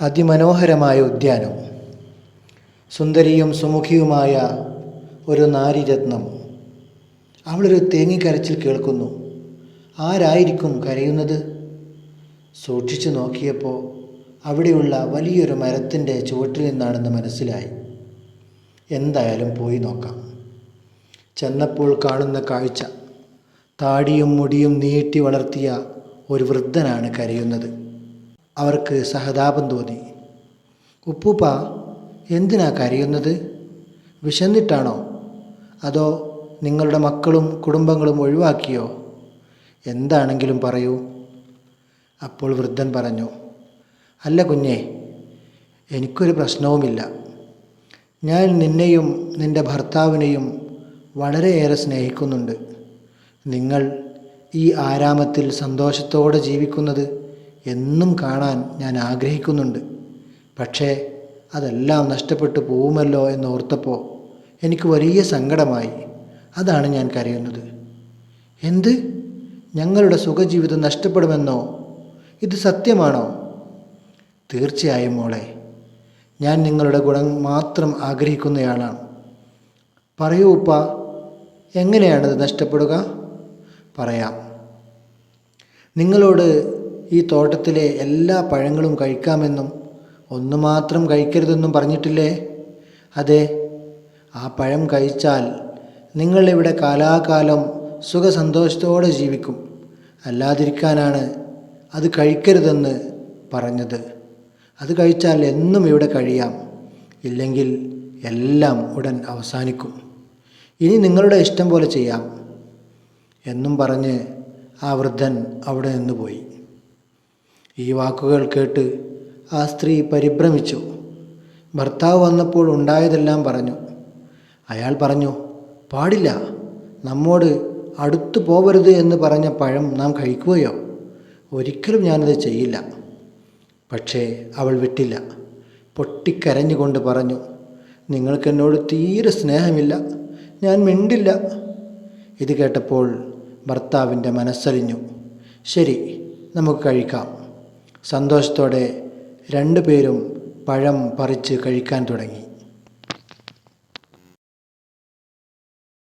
അതിമനോഹരമായ ഉദ്യാനം. സുന്ദരിയും സുമുഖിയുമായ ഒരു നാരിരത്നം. അവളൊരു തേങ്ങിക്കരച്ചിൽ കേൾക്കുന്നു. ആരായിരിക്കും കരയുന്നത്? സൂക്ഷിച്ചു നോക്കിയപ്പോൾ അവിടെയുള്ള വലിയൊരു മരത്തിന്റെ ചുവട്ടിൽ നിന്നാണെന്ന് മനസ്സിലായി. എന്തായാലും പോയി നോക്കാം. ചെന്നപ്പോൾ കാണുന്ന കാഴ്ച. താടിയും മുടിയും നീട്ടി വളർത്തിയ ഒരു വൃദ്ധനാണ് കരയുന്നത്. അവർക്ക് സഹതാപം തോന്നി. ഉപ്പൂപ്പ എന്തിനാ കരയുന്നത്? വിശന്നിട്ടാണോ? അതോ നിങ്ങളുടെ മക്കളും കുടുംബങ്ങളും ഒഴിവാക്കിയോ? എന്താണെങ്കിലും പറയൂ. അപ്പോൾ വൃദ്ധൻ പറഞ്ഞു അല്ല കുഞ്ഞേ എനിക്കൊരു പ്രശ്നവുമില്ല. ഞാൻ നിന്നെയും നിന്റെ ഭർത്താവിനെയും വളരെയേറെ സ്നേഹിക്കുന്നുണ്ട്. നിങ്ങൾ ഈ ആരാമത്തിൽ സന്തോഷത്തോടെ ജീവിക്കുന്നത് എന്നും കാണാൻ ഞാൻ ആഗ്രഹിക്കുന്നുണ്ട്. പക്ഷേ അതെല്ലാം നഷ്ടപ്പെട്ടു പോകുമല്ലോ എന്നോർത്തപ്പോൾ എനിക്ക് വലിയ സങ്കടമായി. അതാണ് ഞാൻ കരയുന്നത്. എന്ത്? ഞങ്ങളുടെ സുഖജീവിതം നഷ്ടപ്പെടുമെന്നോ? ഇത് സത്യമാണോ? തീർച്ചയായും മോളെ. ഞാൻ നിങ്ങളുടെ ഗുണം മാത്രം ആഗ്രഹിക്കുന്നയാളാണ്. പറയൂ ഉപ്പ എങ്ങനെയാണത് നഷ്ടപ്പെടുക? പറയാം. നിങ്ങളോട് ഈ തോട്ടത്തിലെ എല്ലാ പഴങ്ങളും കഴിക്കാമെന്നും ഒന്നു മാത്രം കഴിക്കരുതെന്നും പറഞ്ഞിട്ടില്ലേ? അതെ ആ പഴം കഴിച്ചാൽ നിങ്ങൾ ഇവിടെ കാലാകാലം സുഖസന്തോഷത്തോടെ ജീവിക്കും. അല്ലാതിരിക്കാനാണ് അത് കഴിക്കരുതെന്ന് പറഞ്ഞത്. അത് കഴിച്ചാൽ എന്നും ഇവിടെ കഴിയാം. ഇല്ലെങ്കിൽ എല്ലാം ഉടൻ അവസാനിക്കും. ഇനി നിങ്ങളുടെ ഇഷ്ടം പോലെ ചെയ്യാം. എന്നും പറഞ്ഞ് ആ വൃദ്ധൻ അവിടെ നിന്ന് പോയി ഈ വാക്കുകൾ കേട്ട് ആ സ്ത്രീ പരിഭ്രമിച്ചു. ഭർത്താവ് വന്നപ്പോൾ ഉണ്ടായതെല്ലാം പറഞ്ഞു. അയാൾ പറഞ്ഞു പാടില്ല. നമ്മോട് അടുത്തു പോവരുത് എന്ന് പറഞ്ഞ പഴം നാം കഴിക്കുകയോ? ഒരിക്കലും ഞാനത് ചെയ്യില്ല. പക്ഷേ അവൾ വിട്ടില്ല. പൊട്ടിക്കരഞ്ഞുകൊണ്ട് പറഞ്ഞു നിങ്ങൾക്കെന്നോട് തീരെ സ്നേഹമില്ല. ഞാൻ മിണ്ടില്ല. ഇത് കേട്ടപ്പോൾ ഭർത്താവിന്റെ മനസ്സലിഞ്ഞു. ശരി നമുക്ക് കഴിക്കാം. സന്തോഷത്തോടെ രണ്ടുപേരും പഴം പറിച്ച് കഴിക്കാൻ തുടങ്ങി.